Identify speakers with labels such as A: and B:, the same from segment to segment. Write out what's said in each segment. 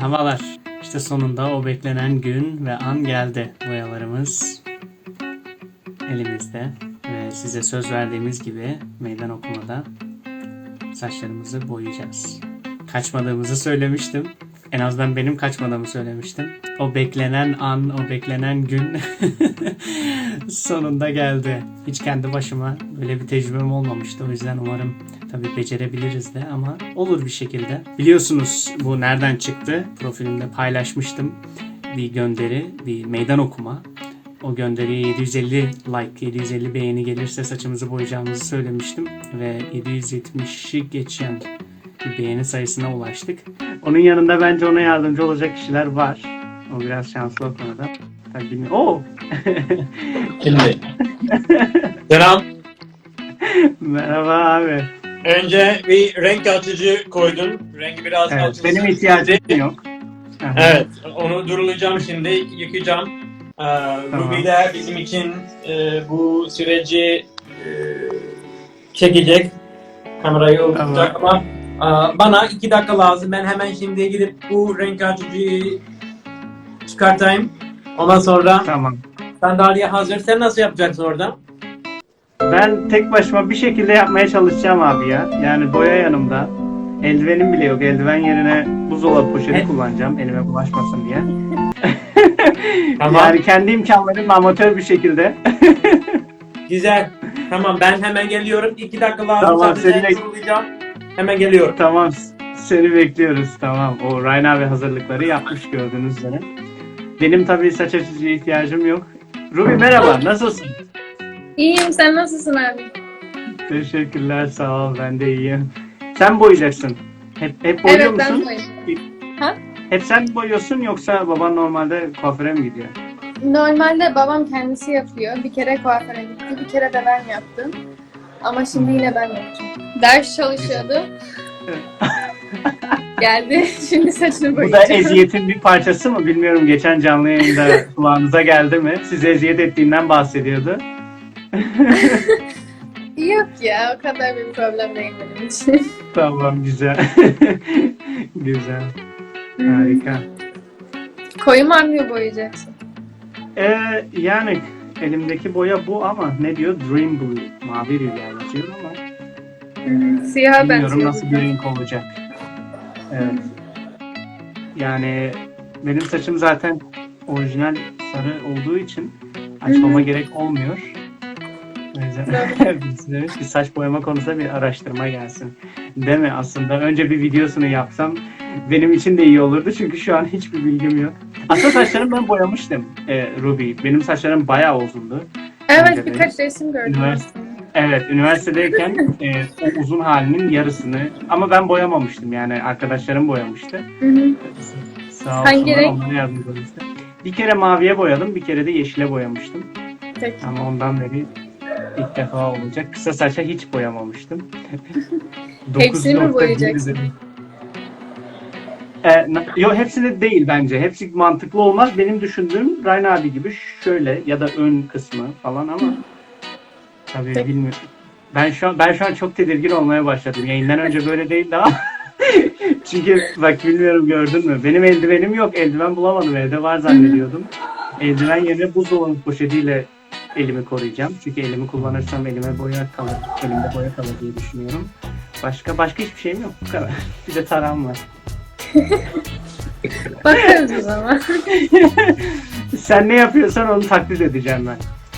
A: Havalar. İşte sonunda o beklenen gün ve an geldi. Boyalarımız elimizde. Ve size söz verdiğimiz gibi meydan okumada saçlarımızı boyayacağız. Kaçmadığımızı söylemiştim. En azından benim kaçmadığımı söylemiştim. O beklenen an, o beklenen gün sonunda geldi. Hiç kendi başıma böyle bir tecrübem olmamıştı. O yüzden umarım tabii becerebiliriz de ama olur bir şekilde. Biliyorsunuz bu nereden çıktı? Profilimde paylaşmıştım bir gönderi, bir meydan okuma. O gönderiye 750 like, 750 beğeni gelirse saçımızı boyayacağımızı söylemiştim. Ve 770'i geçen bir beğeni sayısına ulaştık. Onun yanında bence ona yardımcı olacak kişiler var. O biraz şanslı o konuda. Tabii bilmiyorum. Oo!
B: Şimdi. Selam.
A: Merhaba abi.
B: Önce bir renk açıcı koydum. Rengi biraz
A: Evet,
B: açılsın.
A: benim ihtiyacım yok.
B: Evet, onu durulayacağım şimdi, yıkayacağım. Ee, Ruby de bizim için e, bu süreci e, çekecek. Kamerayı olacak ama e, bana iki dakika lazım. Ben hemen şimdi gidip bu renk açıcıyı çıkartayım. Ondan sonra
A: Tamam.
B: sandalye hazır. Sen nasıl yapacaksın orada?
A: Ben tek başıma bir şekilde yapmaya çalışacağım abi ya. Yani boya yanımda. Eldivenim bile yok. Eldiven yerine buzdolabı poşeti kullanacağım elime bulaşmasın diye.
B: Tamam.
A: Yani kendi imkanlarımla amatör bir şekilde.
B: Güzel. Tamam ben hemen geliyorum. İki dakika lazım.
A: Tamam,
B: Sadece
A: seni bek-.
B: Hemen geliyorum.
A: tamam seni bekliyoruz tamam. O Ryan abi hazırlıkları yapmış gördüğünüz üzere. Benim tabii saç açıcıya ihtiyacım yok. Ruby merhaba nasılsın?
C: İyiyim sen nasılsın abi?
A: Teşekkürler sağ ol ben de iyiyim. Sen boyayacaksın. Hep, hep boyuyor
C: evet
A: musun?
C: ben boyayım.
A: Hep sen boyuyorsun yoksa baban normalde kuaföre mi gidiyor?
C: Normalde babam kendisi yapıyor. Bir kere kuaföre gitti, bir kere de ben yaptım. Ama şimdi yine ben yapacağım. Ders çalışıyordu. Geldi. Şimdi saçını
A: Bu da
C: boyayacağım.
A: eziyetin bir parçası mı bilmiyorum. Geçen canlı yayında kulağınıza geldi mi? Size eziyet ettiğinden bahsediyordu.
C: Yok ya o kadar bir problem değil benim için.
A: Tamam güzel. güzel. Harika.
C: Koyu mavi boyayacaksın.
A: Ee, yani elimdeki boya bu ama ne diyor? Dream Blue. Mavi rüya yazıyor ama
C: Siyaha
A: bilmiyorum
C: benziyor.
A: nasıl bir renk olacak. Evet. Yani benim saçım zaten orijinal sarı olduğu için açmama gerek olmuyor. Biz demiş ki saç boyama konusunda bir araştırma gelsin. Değil mi? Aslında önce bir videosunu yapsam benim için de iyi olurdu çünkü şu an hiçbir bilgim yok. Aslında saçlarımı ben boyamıştım e, Ruby. Benim saçlarım bayağı uzundu.
C: Evet birkaç resim gördüm
A: Üniversite-. Evet, üniversitedeyken e, o uzun halinin yarısını ama ben boyamamıştım yani arkadaşlarım boyamıştı.
C: Hı hı.
A: Sağ
C: Hangi renk?
A: Bir kere maviye boyadım, bir kere de yeşile boyamıştım.
C: Peki.
A: Ama ondan beri ilk defa olacak. Kısa saça hiç boyamamıştım.
C: Hepsini mi
A: 9.1
C: boyayacaksın?
A: E, na- yok hepsini değil bence. Hepsi mantıklı olmaz. Benim düşündüğüm Ryan abi gibi şöyle ya da ön kısmı falan ama tabii
C: Peki.
A: bilmiyorum. Ben şu an ben şu an çok tedirgin olmaya başladım. Yayından önce böyle değildi ama çünkü bak bilmiyorum gördün mü? Benim eldivenim yok. Eldiven bulamadım. Evde var zannediyordum. Eldiven yerine buzdolabı poşetiyle elimi koruyacağım. Çünkü elimi kullanırsam elime boya kalır. Elimde boya kalır diye düşünüyorum. Başka başka hiçbir şeyim yok. Bu kadar. Bir de taram var.
C: Bakarız o zaman.
A: Sen ne yapıyorsan onu taklit edeceğim ben.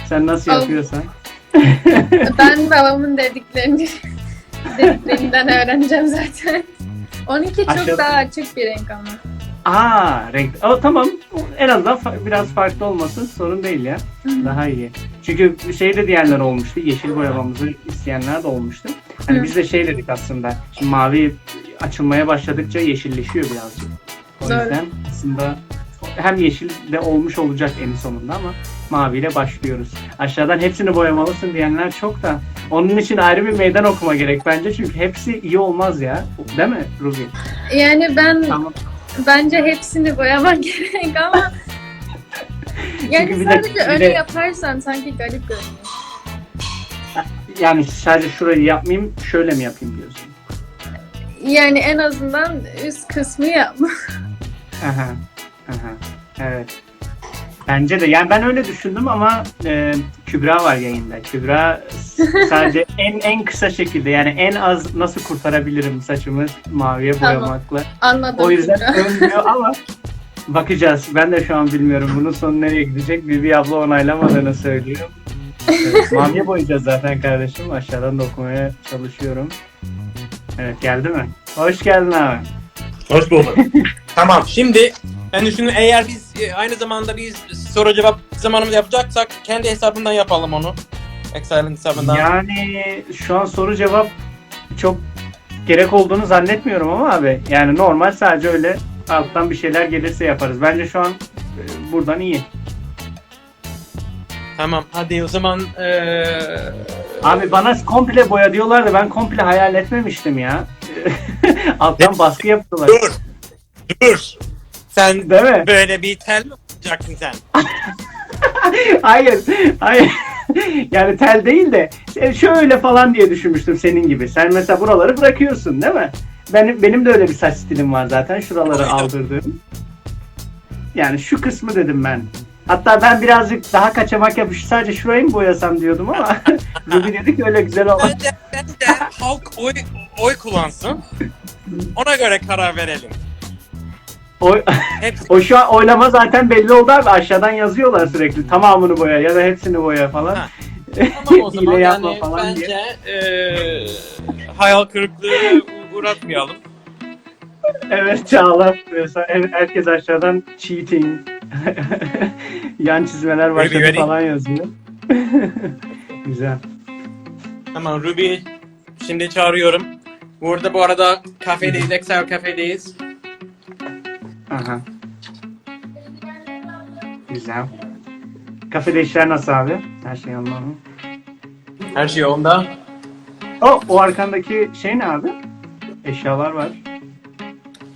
A: Sen nasıl
C: Al.
A: yapıyorsan.
C: ben babamın dediklerini dediklerinden öğreneceğim zaten. 12 çok
A: Aşağı-
C: daha açık bir renk ama.
A: Aa renk. O, tamam. En azından fa- biraz farklı olması sorun değil ya. Daha iyi. Çünkü şey de diyenler olmuştu. Yeşil boyamamızı isteyenler de olmuştu. Hani biz de şey dedik aslında. Şimdi mavi açılmaya başladıkça yeşilleşiyor birazcık. O
C: Doğru.
A: yüzden aslında hem yeşil de olmuş olacak en sonunda ama maviyle başlıyoruz. Aşağıdan hepsini boyamalısın diyenler çok da onun için ayrı bir meydan okuma gerek bence çünkü hepsi iyi olmaz ya. Değil mi Ruby?
C: Yani ben
A: Tamam.
C: Bence hepsini boyamak gerek ama yani
A: Çünkü bir de-
C: sadece
A: bir
C: öne
A: de-
C: yaparsan sanki garip görünüyor.
A: Yani sadece şurayı yapmayayım, şöyle mi yapayım diyorsun?
C: Yani en azından üst kısmı yapma.
A: Aha. Aha. Evet. Bence de. Yani ben öyle düşündüm ama e, Kübra var yayında. Kübra sadece en en kısa şekilde yani en az nasıl kurtarabilirim saçımı maviye
C: Tamam.
A: boyamakla.
C: Anladım.
A: O yüzden
C: Kübra.
A: önlüyor ama bakacağız. Ben de şu an bilmiyorum bunun sonu nereye gidecek. Bibi abla onaylamadığını söylüyor. Evet, maviye boyayacağız zaten kardeşim. Aşağıdan da okumaya çalışıyorum. Evet geldi mi? Hoş geldin abi.
B: Hoş bulduk. tamam şimdi ben düşünüyorum eğer biz e, aynı zamanda biz soru cevap zamanımızı yapacaksak kendi hesabından yapalım onu. Excel'in hesabından.
A: Yani şu an soru cevap çok gerek olduğunu zannetmiyorum ama abi. Yani normal sadece öyle alttan bir şeyler gelirse yaparız. Bence şu an e, buradan iyi.
B: Tamam hadi o zaman eee
A: Abi bana komple boya diyorlar da ben komple hayal etmemiştim ya. alttan baskı yaptılar.
B: dur. Dur. Sen
A: Değil mi?
B: böyle bir tel mi yapacaksın sen?
A: hayır. Hayır. yani tel değil de e, şöyle falan diye düşünmüştüm senin gibi. Sen mesela buraları bırakıyorsun değil mi? Benim benim de öyle bir saç stilim var zaten. Şuraları
B: Aynen.
A: aldırdım. Yani şu kısmı dedim ben. Hatta ben birazcık daha kaçamak yapış sadece şurayı mı boyasam diyordum ama Ruby dedi ki öyle güzel olmaz.
B: Bence, bence halk oy, oy kullansın. Ona göre karar verelim.
A: O,
B: Hepsi
A: o şu an oylama zaten belli oldu abi. Aşağıdan yazıyorlar sürekli tamamını boya ya da hepsini boya falan.
B: Ha. tamam o zaman yani
A: falan diye.
B: bence eee hayal kırıklığı uğratmayalım.
A: Evet Çağla. Herkes aşağıdan cheating. Yan çizmeler başladı
B: ready.
A: falan yazıyor. Güzel.
B: Tamam Ruby şimdi çağırıyorum. Burada bu arada kafedeyiz, Excel kafedeyiz.
A: Aha. Güzel. Kafede işler nasıl abi? Her şey yolunda mı?
B: Her şey yolunda.
A: O, o arkandaki şey ne abi? Eşyalar var.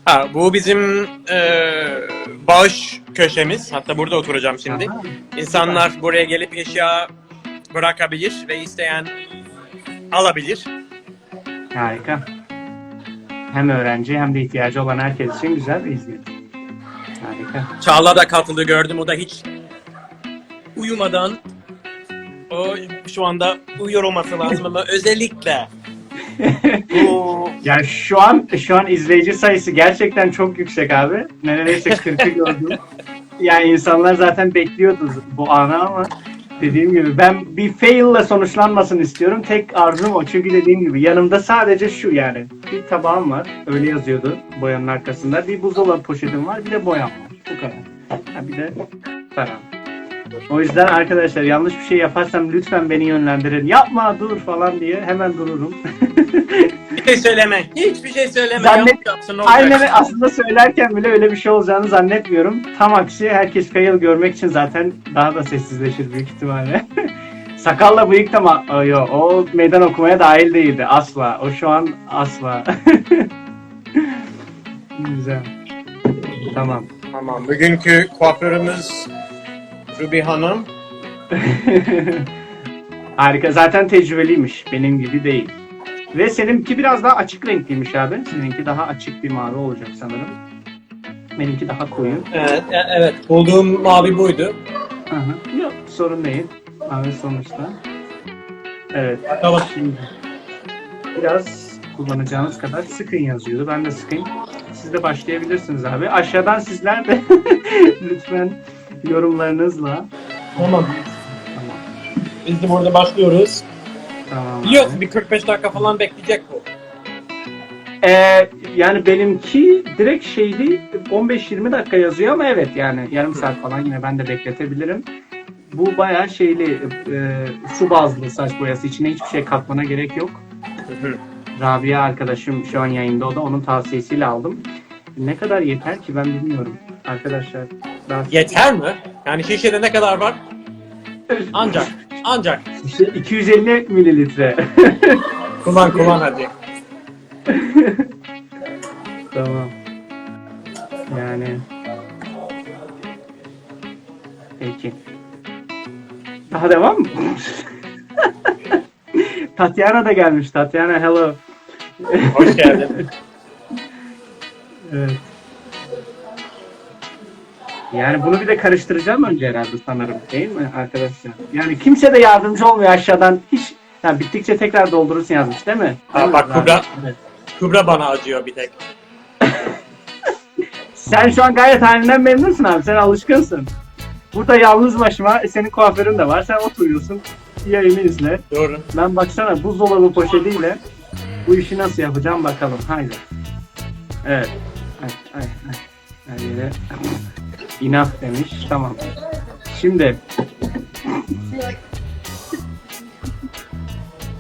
B: Ha, bu bizim eee bağış köşemiz. Hatta burada oturacağım şimdi.
A: Aha.
B: İnsanlar buraya gelip eşya bırakabilir ve isteyen alabilir.
A: Harika. Hem öğrenci hem de ihtiyacı olan herkes için güzel bir hizmet. Harika.
B: Çağla da katıldı gördüm. O da hiç uyumadan o şu anda uyuyor olması lazım ama özellikle bu
A: Yani şu an şu an izleyici sayısı gerçekten çok yüksek abi. Neredeyse 40'ı gördüm. Yani insanlar zaten bekliyordu bu anı ama dediğim gibi ben bir fail ile sonuçlanmasın istiyorum. Tek arzum o. Çünkü dediğim gibi yanımda sadece şu yani. Bir tabağım var. Öyle yazıyordu boyanın arkasında. Bir buzdolabı poşetim var. Bir de boyam var. Bu kadar. Ha, bir de param. O yüzden arkadaşlar yanlış bir şey yaparsam lütfen beni yönlendirin. Yapma dur falan diye hemen dururum.
B: bir şey söyleme. Hiçbir şey söyleme.
A: Zannet-
B: yapsın?
A: Aynen aslında söylerken bile öyle bir şey olacağını zannetmiyorum. Tam aksi herkes fail görmek için zaten daha da sessizleşir büyük ihtimalle. Sakalla bıyık da ma- yo, o meydan okumaya dahil değildi asla. O şu an asla. Güzel. Tamam.
B: Tamam. Bugünkü kuaförümüz Ruby Hanım.
A: Harika. Zaten tecrübeliymiş. Benim gibi değil. Ve seninki biraz daha açık renkliymiş abi. Sizinki daha açık bir mavi olacak sanırım. Benimki daha koyu.
B: Evet, e- evet. Bulduğum mavi buydu.
A: Aha. Yok sorun değil. Abi sonuçta. Evet.
B: Bakalım.
A: Şimdi biraz kullanacağınız kadar sıkın yazıyordu. Ben de sıkayım. Siz de başlayabilirsiniz abi. Aşağıdan sizler de lütfen yorumlarınızla.
B: Tamam.
A: Tamam.
B: Biz de burada başlıyoruz.
A: Tamam.
B: Biliyorsun bir 45 dakika falan bekleyecek bu.
A: Ee, yani benimki direkt şeydi 15-20 dakika yazıyor ama evet yani yarım saat falan yine ben de bekletebilirim. Bu bayağı şeyli e, su bazlı saç boyası içine hiçbir şey katmana gerek yok. Rabia arkadaşım şu an yayında o da onun tavsiyesiyle aldım. Ne kadar yeter ki ben bilmiyorum arkadaşlar. Daha...
B: Yeter mi? Yani şişede ne kadar var? Ancak. Ancak.
A: İşte 250 mililitre.
B: Kullan kullan hadi.
A: tamam. Yani. Peki. Daha devam mı? Tatyana da gelmiş. Tatyana hello.
B: Hoş geldin.
A: Evet. Yani bunu bir de karıştıracağım önce herhalde sanırım değil mi arkadaşlar? Yani kimse de yardımcı olmuyor aşağıdan. Hiç yani bittikçe tekrar doldurursun yazmış değil mi?
B: Ha,
A: Değil mi?
B: bak Kubra-
A: Evet.
B: Kubra bana acıyor bir tek.
A: Sen şu an gayet halinden memnunsun abi. Sen alışkınsın. Burada yalnız başıma e, senin kuaförün de var. Sen oturuyorsun. Yayını izle.
B: Doğru.
A: Ben baksana buzdolabı poşetiyle bu işi nasıl yapacağım bakalım. Haydi. Evet. Ay, ay, ay. Her yere inaf demiş. Tamam. Şimdi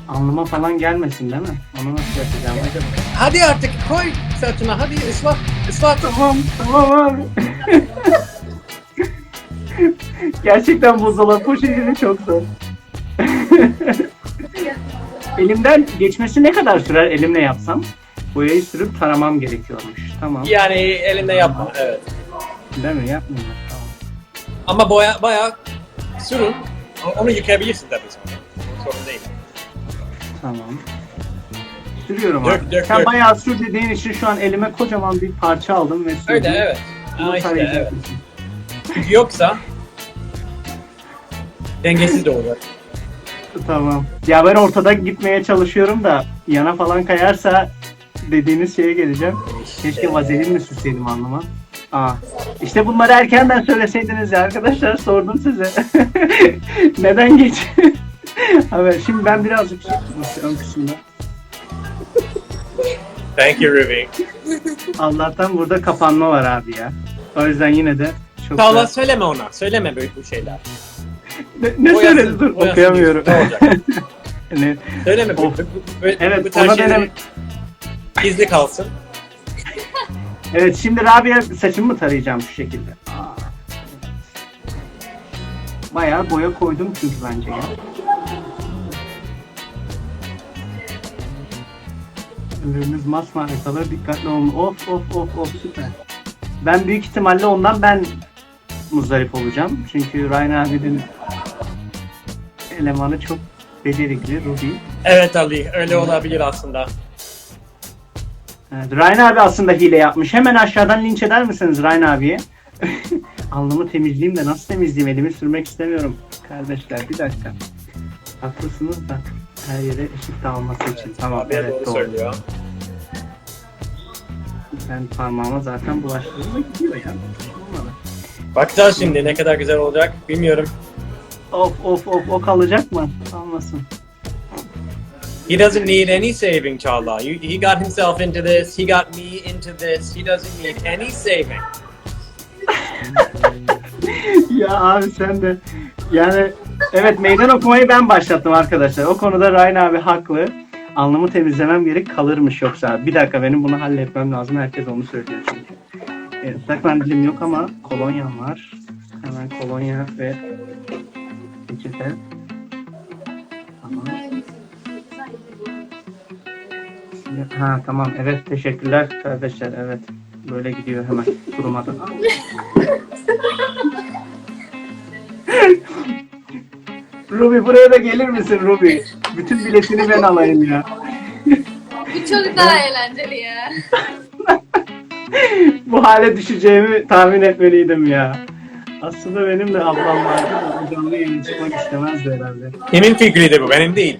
A: alnıma falan gelmesin değil mi? Onu nasıl yapacağım acaba?
B: Hadi artık koy saçına hadi ıslat. Islat.
A: Tamam, tamam abi. Gerçekten buzdolabı poşetini çok zor. Elimden geçmesi ne kadar sürer elimle yapsam? Boyayı sürüp taramam gerekiyormuş. Tamam.
B: Yani elinde yapma evet.
A: Değil mi? Yapmayayım. Tamam.
B: Ama boya bayağı sürün. Onu yıkayabilirsin tabii sonra. Sorun değil.
A: Tamam. Sürüyorum
B: Dök,
A: abi.
B: dök,
A: Sen
B: dök.
A: bayağı sür dediğin için şu an elime kocaman bir parça aldım ve sürdüm.
B: Öyle evet.
A: Bunu
B: Aa, işte, evet. yoksa dengesiz de olur.
A: Tamam. Ya ben ortada gitmeye çalışıyorum da yana falan kayarsa dediğiniz şeye geleceğim. Keşke vazelin mi sürseydim anlama. Aa. İşte bunları erkenden söyleseydiniz ya arkadaşlar sordum size. Neden geç? evet şimdi ben birazcık şey ön kısımda.
B: Thank you Ruby.
A: Allah'tan burada kapanma var abi ya. O yüzden yine de çok
B: Valla
A: da-
B: söyleme ona. Söyleme böyle bu şeyler.
A: Ne, ne
B: Boyasın-
A: söyledi dur
B: boyasın
A: okuyamıyorum.
B: Ne Söyleme. Bu, bu, bu,
A: Evet,
B: bu
A: ona deneme-
B: gizli kalsın.
A: Evet şimdi Rabia saçımı mı tarayacağım şu şekilde? Bayağı boya koydum çünkü bence ya. Önleriniz masmavi kalır dikkatli olun. Of of of of süper. Ben büyük ihtimalle ondan ben muzdarip olacağım. Çünkü Ryan abinin elemanı çok becerikli Ruby.
B: Evet Ali öyle olabilir aslında.
A: Evet, Ryan abi aslında hile yapmış. Hemen aşağıdan linç eder misiniz Ryan abiye? Alnımı temizleyeyim de nasıl temizleyeyim? Elimi sürmek istemiyorum. Kardeşler bir dakika. Haklısınız da her yere eşit dağılması için. Tamam evet
B: doğru
A: doğru.
B: söylüyor.
A: Ben parmağıma zaten bulaştırdım gidiyor ya. Olmadı.
B: Bakacağız şimdi ne kadar güzel olacak bilmiyorum.
A: Of of of o kalacak mı? Kalmasın.
B: He doesn't need any saving. You- He got himself into this. He got me into this. He doesn't need any saving.
A: ya abi sen de yani evet meydan okumayı ben başlattım arkadaşlar. O konuda Ryan abi haklı. Alnımı temizlemem gerek kalırmış yoksa. Bir dakika benim bunu halletmem lazım. Herkes onu söylüyor çünkü. Evet, ıslak mendilim yok ama kolonyam var. Hemen kolonya ve peçete. Tamam. Ha tamam evet teşekkürler kardeşler evet. Böyle gidiyor hemen kurumadan. Ruby buraya da gelir misin Ruby? Bütün biletini ben alayım ya.
C: Bu çok daha eğlenceli ya.
A: Bu hale düşeceğimi tahmin etmeliydim ya. Aslında benim de ablam vardı da o canlı yayına çıkmak istemezdi herhalde.
B: Kimin fikriydi bu? Benim değil.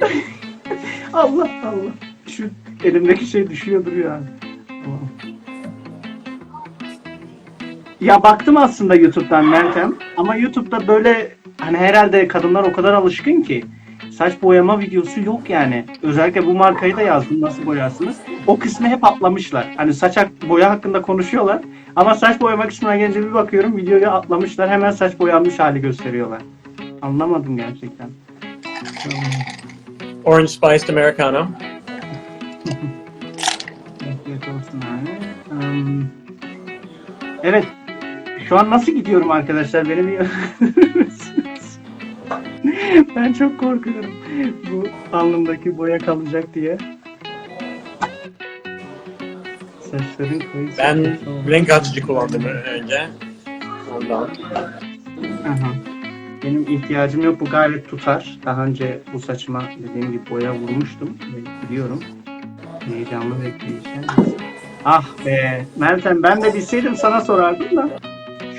A: Allah Allah. Şu elimdeki şey düşüyor duruyor abi. Tamam. Ya baktım aslında YouTube'dan Meltem ama YouTube'da böyle hani herhalde kadınlar o kadar alışkın ki saç boyama videosu yok yani. Özellikle bu markayı da yazdım nasıl boyarsınız. O kısmı hep atlamışlar. Hani saç boya hakkında konuşuyorlar ama saç boyama kısmına gelince bir bakıyorum videoyu atlamışlar hemen saç boyanmış hali gösteriyorlar. Anlamadım gerçekten.
B: Orange spiced Americano.
A: Afiyet olsun abi. Em, evet. Şu an nasıl gidiyorum arkadaşlar? Beni bir Ben çok korkuyorum. Bu alnımdaki boya kalacak diye. Saçların koyu
B: Ben renk açıcı kullandım önce. Ondan.
A: Aha. Benim ihtiyacım yok. Bu gayet tutar. Daha önce bu saçıma dediğim gibi boya vurmuştum. Biliyorum. Heyecanlı bekleyeceğim. Ah be. Meltem ben de bilseydim sana sorardım da.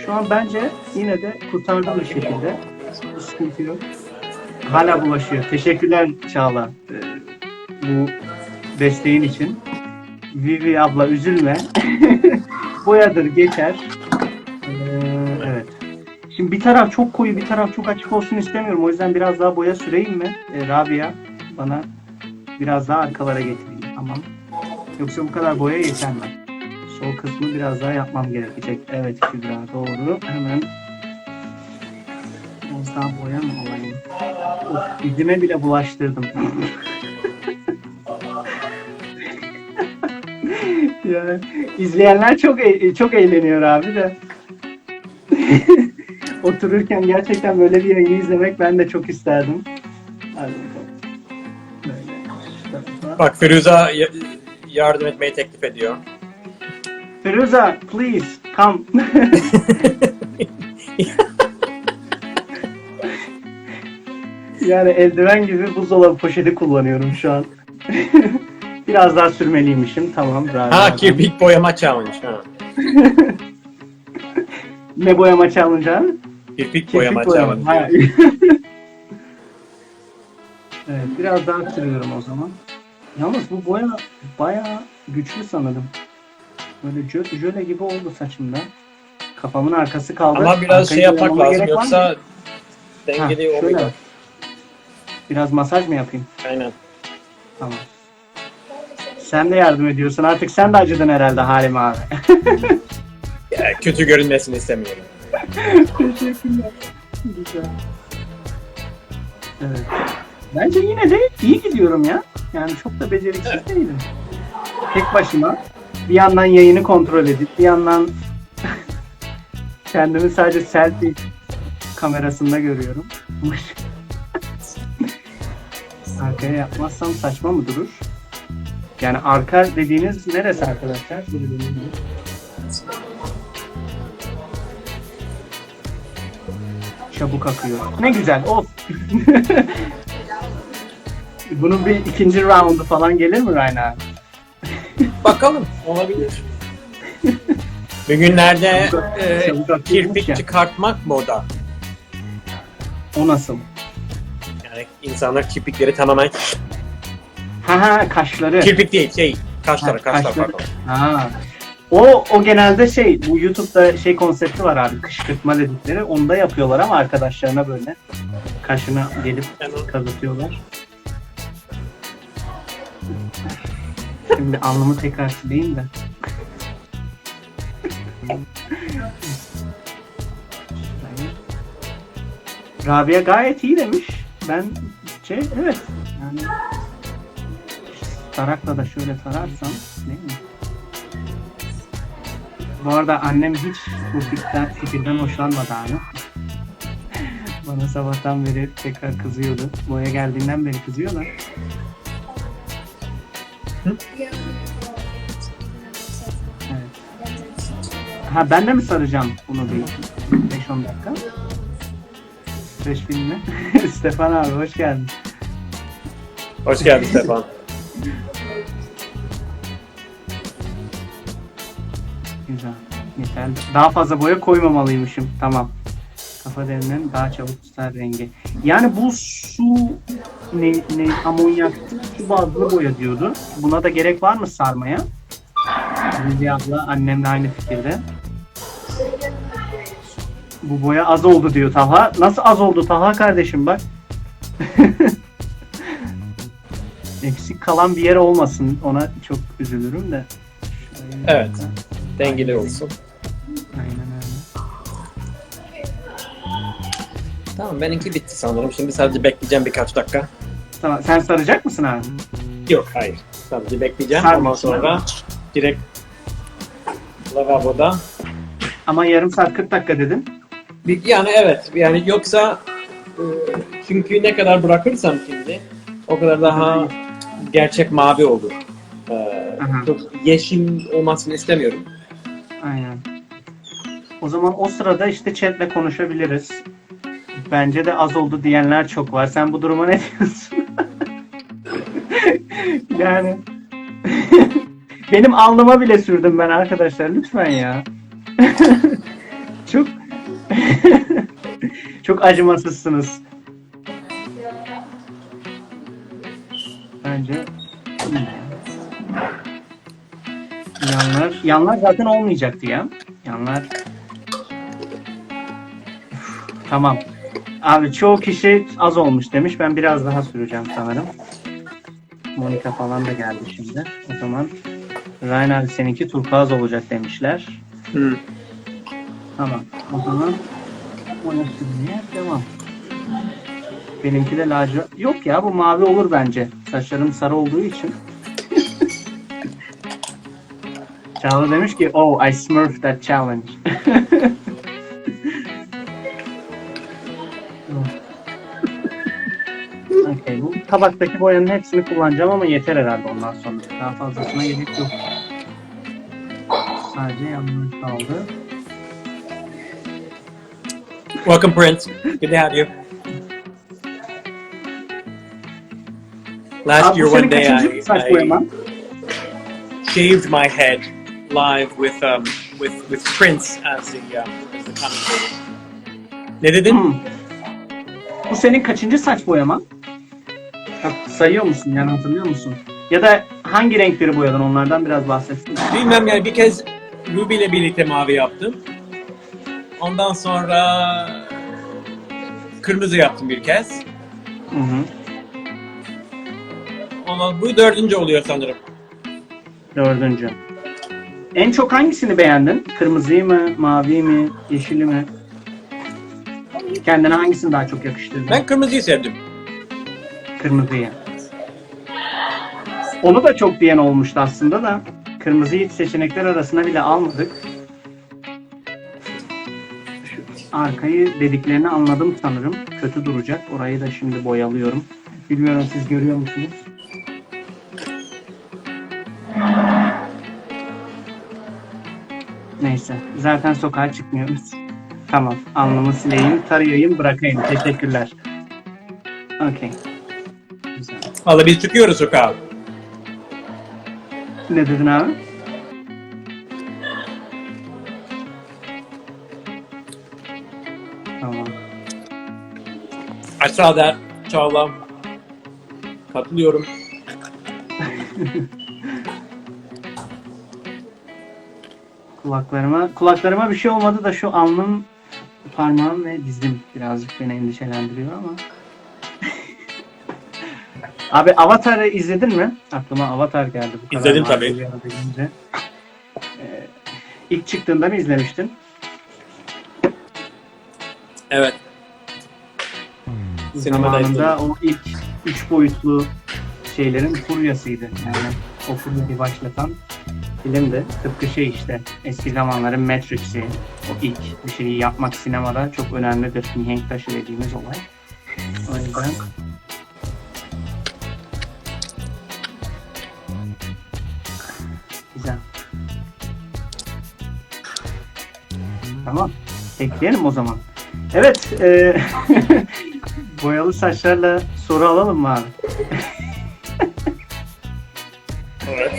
A: Şu an bence yine de kurtardım bir şekilde. Sıkıntı yok. Hala bulaşıyor. Teşekkürler Çağla. Ee, bu desteğin için. Vivi abla üzülme. Boyadır geçer. Ee, evet. Şimdi bir taraf çok koyu bir taraf çok açık olsun istemiyorum. O yüzden biraz daha boya süreyim mi? Ee, Rabia bana biraz daha arkalara getireyim. Tamam. Yoksa bu kadar boya yeter mi? Sol kısmı biraz daha yapmam gerekecek. Evet Kübra doğru. Hemen biraz daha boya mı olayım? Of, dizime bile bulaştırdım. yani izleyenler çok e- çok eğleniyor abi de. Otururken gerçekten böyle bir yayını izlemek ben de çok isterdim. Hadi bakalım.
B: Bak Firuza ya- yardım etmeyi teklif ediyor.
A: Firuza, please come. yani eldiven gibi buzdolabı poşeti kullanıyorum şu an. Biraz daha sürmeliymişim. Tamam. Bravo.
B: Ha kirpik boyama challenge. Ha.
A: Ne boyama challenge
B: Kirpik boyama.
A: Ha.
B: challenge.
A: evet, biraz daha sürüyorum o zaman. Yalnız bu boya bayağı güçlü sanırım. Böyle jö- jöle gibi oldu saçımda. Kafamın arkası kaldı.
B: Ama biraz şey
A: Arkayı
B: yapmak
A: boyamama
B: lazım yoksa dengeli
A: Ha, şöyle. Biraz masaj mı yapayım?
B: Aynen.
A: Tamam. Sen de yardım ediyorsun. Artık sen de acıdın herhalde Halim abi.
B: Ya, kötü görünmesini istemiyorum.
A: Teşekkürler. Güzel. Evet. Bence yine de iyi gidiyorum ya. Yani çok da beceriksiz
B: Evet.
A: değilim. Tek başıma bir yandan yayını kontrol edip bir yandan kendimi sadece selfie kamerasında görüyorum. Arkaya yapmazsam saçma mı durur? Yani arka dediğiniz neresi arkadaşlar? Çabuk akıyor. Ne güzel. Of. Bunun bir ikinci roundu falan gelir mi abi?
B: Bakalım olabilir. Bugünlerde
A: Çabuk-
B: e,
A: çabuk atıyormuş
B: kirpik
A: ya.
B: çıkartmak moda.
A: O nasıl?
B: Yani insanlar kirpikleri tamamen
A: Ha ha kaşları.
B: kirpik değil şey kaşları
A: Ha,
B: kaşlar
A: kaşları.
B: pardon.
A: Ha. O o genelde şey bu YouTube'da şey konsepti var abi kışkırtma dedikleri. Onu da yapıyorlar ama arkadaşlarına böyle kaşına gelip kazıtıyorlar. Şimdi alnımı tekrar sileyim de. Rabia gayet iyi demiş. Ben şey evet yani tarakla da şöyle tararsam değil mi? Bu arada annem hiç bu fikirden, fikirden hoşlanmadı hani. Bana sabahtan beri tekrar kızıyordu. Boya geldiğinden beri Evet. Ha ben de mi saracağım bunu bir 5-10 dakika? Fresh filmi. Stefan abi hoş geldin.
B: Hoş geldin Stefan.
A: Güzel. Yeterli. Daha fazla boya koymamalıymışım. Tamam. Kafa derinden daha çabuk tutar rengi. Yani bu su ne, ne amonyak su bazlı boya diyordu. Buna da gerek var mı sarmaya? Lili abla annemle aynı fikirde. Bu boya az oldu diyor Taha. Nasıl az oldu Taha kardeşim bak. Eksik kalan bir yer olmasın. Ona çok üzülürüm de. Şöyle
B: Evet. Dengeli olsun.
A: Aynen öyle.
B: Tamam benimki bitti sanırım. Şimdi sadece bekleyeceğim birkaç dakika.
A: Tamam. Sen saracak mısın abi?
B: Yok hayır. Sadece bekleyeceğim.
A: Sarmış,
B: Ondan sonra direkt lavaboda.
A: Ama yarım saat 40 dakika dedin.
B: Bir- Yani evet. Yani yoksa e, çünkü ne kadar bırakırsam şimdi o kadar daha gerçek mavi olur. E,
A: Aha.
B: çok yeşil olmasını istemiyorum.
A: Aynen. O zaman o sırada işte chatle konuşabiliriz. Bence de az oldu diyenler çok var. Sen bu duruma ne diyorsun? yani benim alnıma bile sürdüm ben arkadaşlar lütfen ya. çok Çok acımasızsınız. Bence. Yanlar, yanlar zaten olmayacaktı ya. Yanlar. Tamam. Abi çoğu kişi az olmuş demiş. Ben biraz daha süreceğim sanırım. Monika falan da geldi şimdi. O zaman Ryan abi seninki turkuaz olacak demişler.
B: Hı.
A: Tamam. O zaman ona sürmeye devam. Benimki de lacivert. Yok ya bu mavi olur bence. Saçlarım sarı olduğu için. Çağla demiş ki oh I smurfed that challenge. tabaktaki boyanın hepsini kullanacağım ama yeter herhalde ondan sonra. Daha fazlasına gerek yok. Sadece yanmış kaldı.
B: Welcome, Prince. Good to have you. Last
A: Abi, bu
B: year,
A: senin
B: one day,
A: kaçıncı
B: I,
A: saç
B: I shaved my head live with um with with Prince as the um, as the commentator. Ne dedin?
A: Hmm. Bu senin kaçıncı saç boyaman? Sayıyor musun yani hatırlıyor musun? Ya da hangi renkleri boyadın onlardan biraz bahsetsin.
B: Bilmem yani bir kez Ruby ile birlikte mavi yaptım. Ondan sonra kırmızı yaptım bir kez.
A: Hı hı.
B: Ondan bu dördüncü oluyor sanırım.
A: Dördüncü. En çok hangisini beğendin? Kırmızıyı mı, mavi mi, yeşili mi? Kendine hangisini daha çok yakıştırdın?
B: Ben kırmızıyı sevdim.
A: Kırmızıyı. Onu da çok diyen olmuştu aslında da. Kırmızıyı seçenekler arasına bile almadık. Şu arkayı dediklerini anladım sanırım. Kötü duracak. Orayı da şimdi boyalıyorum. Bilmiyorum siz görüyor musunuz? Neyse. Zaten sokağa çıkmıyoruz. Tamam. Alnımı sileyim, tarayayım, bırakayım. Teşekkürler. Okey.
B: Valla biz çıkıyoruz sokağa.
A: Ne dedin abi? Tamam.
B: That. Çağla. Katılıyorum.
A: Kulaklarıma kulaklarıma bir şey olmadı da şu alnım, parmağım ve dizim birazcık beni endişelendiriyor ama. Abi Avatar'ı izledin mi? Aklıma Avatar geldi bu kadar.
B: İzledim tabii.
A: Ee, ilk çıktığında mı izlemiştin?
B: Evet. Sinemada
A: Zamanında o ilk üç boyutlu şeylerin furyasıydı. Yani o furyayı başlatan filmdi. Tıpkı şey işte eski zamanların Matrix'i. O ilk bir şeyi yapmak sinemada çok önemlidir. Mihenk taşı dediğimiz olay. O yüzden Ekleyelim o zaman. Evet. E, boyalı saçlarla soru alalım mı abi?
B: Evet.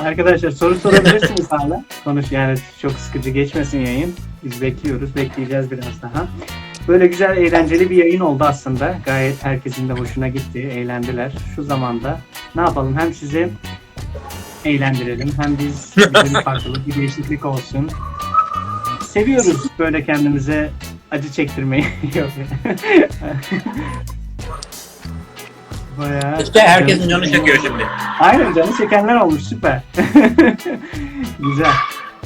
A: Arkadaşlar soru sorabilirsiniz hala. Konuş yani çok sıkıcı geçmesin yayın. Biz bekliyoruz. Bekleyeceğiz biraz daha. Böyle güzel eğlenceli bir yayın oldu aslında. Gayet herkesin de hoşuna gitti. Eğlendiler. Şu zamanda ne yapalım? Hem sizi eğlendirelim hem biz bize bir farklılık, bir değişiklik olsun. Seviyoruz böyle kendimize acı çektirmeyi. Yok. Bayağı
B: İşte herkesin canı çekiyor şimdi.
A: Aynen canı çekenler olmuş süper. Güzel.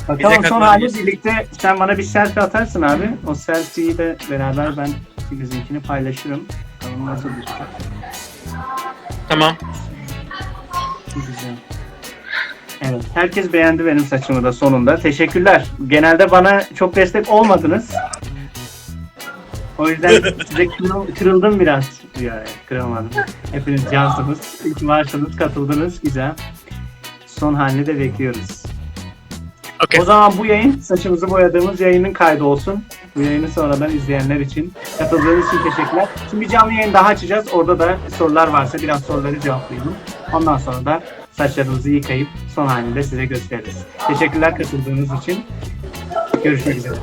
A: Bakalım son hali birlikte sen bana bir selfie atarsın abi. O selfie'yi de beraber ben bizimkini paylaşırım. Bakalım nasıl şey.
B: Tamam.
A: Güzel. Evet, herkes beğendi benim saçımı da sonunda. Teşekkürler. Genelde bana çok destek olmadınız. O yüzden size kırıl- kırıldım biraz. Ya, kırılmadım. Hepiniz cansınız. Varsınız, katıldınız. Güzel. Son halini de bekliyoruz.
B: Okay.
A: O zaman bu yayın saçımızı boyadığımız yayının kaydı olsun. Bu yayını sonradan izleyenler için. Katıldığınız için teşekkürler. Şimdi bir canlı yayın daha açacağız. Orada da sorular varsa biraz soruları cevaplayalım. Ondan sonra da saçlarımızı yıkayıp son halini de size gösteririz. Teşekkürler katıldığınız için. Görüşmek üzere.